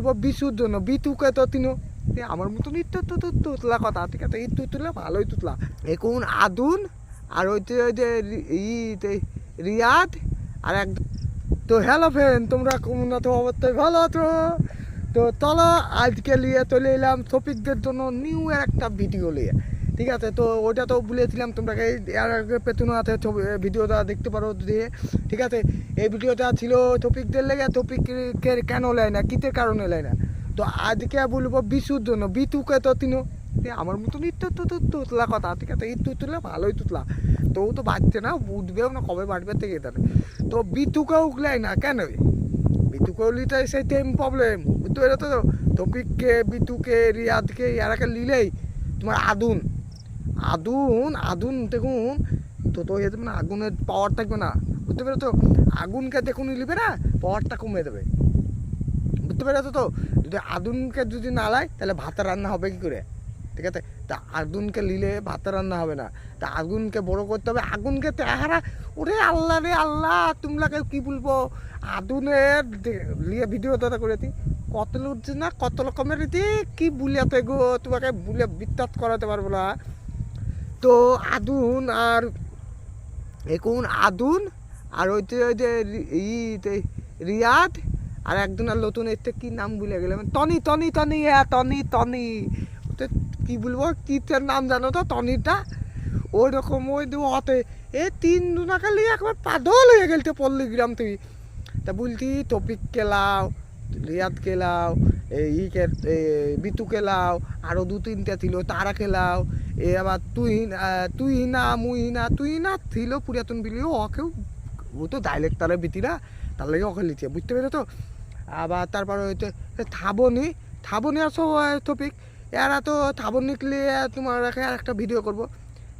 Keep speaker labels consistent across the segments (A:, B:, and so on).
A: বলব জন্য বিতুকে তো আমার মতন তুতলা কথা, ঠিক আছে? ইত্তু তুতলা, ভালোই তুতলা। এখন আদুন? আর ওই যে ওই যে রি- ই রিয়াদ? আর এক, তো হ্যালো ফ্রেন্ড, তোমরা কোন তো অবশ্যই ভালো আছো। তো চলো, আজকে নিয়ে চলে এলাম টপিকদের জন্য নিউ একটা ভিডিও নিয়ে। ঠিক আছে? তো ওটা তো বলেছিলাম তোমরা এর আগে পেছনে আছে ভিডিওটা দেখতে পারো দিয়ে ঠিক আছে? এই ভিডিওটা ছিল টপিকদের লেগে টপিকের কেন লেয় না, কিসের কারণে লেয় না? তো আজকে বলব বিশুর জন্য, বিতুকে তো তিনো আমার মতন তু তুতলা কথা, ঠিক আছে? ইত্তু তুতলা, ভালোই তুতলা। তো তো বাড়ছে না, উঠবেও না, কবে বাড়বে থেকে তাহলে তো বিতুকেও উগলাই না, কেন? বিতুকেও লিতে সেই সেম প্রবলেম বুঝতে পেরেছ? তো, টপিককে, বিতুকে, রিয়াদকে এরাকে লিলেই তোমার আদুন। আদুন আদুন দেখুন। তো তো এতে মানে আগুনের পাওয়ার থাকবে না। বুঝতে পেরেছ? আগুনকে দেখুন নিবে না পাওয়ারটা কমে দেবে। বুঝতে পেরেছ তো? যদি আদুনকে যদি না লাই, তাহলে ভাত রান্না হবে কি করে? ঠিক আছে? তা আগুনকে নিলে ভাত রান্না হবে না। তা আগুনকে বড় করতে হবে। আগুনকে তেহারা, ওরে আল্লাহ রে আল্লাহ তোমলাকে কি বলব? আদুনের লিয়ে ভিডিও দাদা করেছি কত উঠছে না কত রকমের রীতি? কি বুলিয়াতে গো? তোমাকে বুলিয়া বিত্তাত করাতে পারব না। তো আদুন আর এখন আদুন? আর ওই যে রিয়াদ আর একজন আর নতুন এতে কি নাম ভুলে গেলাম। টনি টনি টনি হ্যাঁ টনি টনি। কি বলব? কি নাম জানো তো? টনিটা। ওই রকম ওই হতে এ তিন দুনাকে লিয়ে একবার পাগল হয়ে গেলতে পল্লী গ্রাম তুই তা বলতি টপিক কেলাও। রিয়াদ কেলাও এই ই কে এ, বিতু কেলাও আরও দু তিনটা ছিল তারা খেলাও এ আবার তুই তুই না মুই না তুই না ছিল পুরাতন বিলি ওকেও ও তো ডাইলেক্টারে বিতিরা তার লাগে ওকে লিখছে বুঝতে পেরে তো আবার তারপরে হচ্ছে থাবনি থাবনি আসো টপিক এরা তো থাবনি নিয়ে তোমার একটা ভিডিও করব।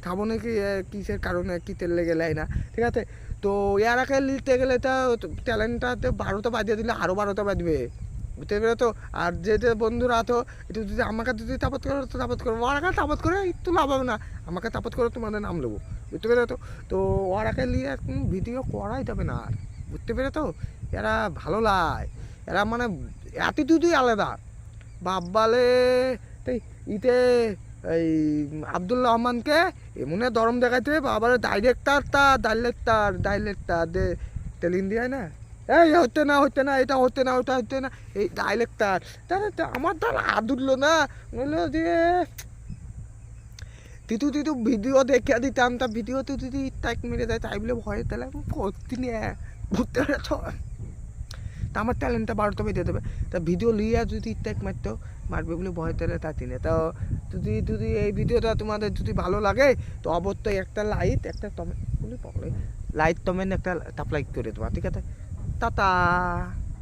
A: থাবনি কি কিসের কারণে, কি তেল লেগে লাই না, ঠিক আছে? তো এরাকে লিখতে গেলে তো ট্যালেন্টটাতে বারোটা বাজিয়ে দিলে আরও বারোটা বাজবে, বুঝতে পেরে তো আর যে যে বন্ধুরা আছো, একটু যদি আমাকে যদি তাপত করো, তো তাপত করো। ওরাকে তাপত করে? একটু লাভ হবে না। আমাকে তাপত করে তোমাদের নাম নেব বুঝতে পেরে তো তো ওরাকে নিয়ে ভিডিও করাই যাবে না আর, বুঝতে পেরে তো এরা ভালো লাগে এরা মানে অ্যাটিটিউডই আলাদা। বাব্বালে তাই ইতে এই আবদুল্লাহ রহমানকে এমনে দরম দেখাইতে বাবার ডাইরেক্টার তা ডাইরেক্টার ডাইরেক্টার দে, তেল ইন্ডিয়ায় না? এই হচ্ছে না হচ্ছে না, এটা হচ্ছে না, ওটা হচ্ছে না, এই ডাইরেক্টার তো আমার দ্বারা আদুরলো না। বলল যে, তিতু তিতু ভিডিও দেখে দিতাম, তা ভিডিওতে যদি টাইক মেরে দেয়, তাই বলে ভয়, তাহলে আমি করতে তা আমার ট্যালেন্টটা বারোটা বেঁধে দেবে। তা ভিডিও লিয়া যদি টাইক মারতো, মারবে বলে ভয় তাহলে তা তিনে তো যদি যদি এই ভিডিওটা তোমাদের যদি ভালো লাগে, তো অবশ্যই একটা লাইট একটা টমে বলি লাইট টমেন্ট একটা লাইক করে দেবা, ঠিক আছে? টাটা!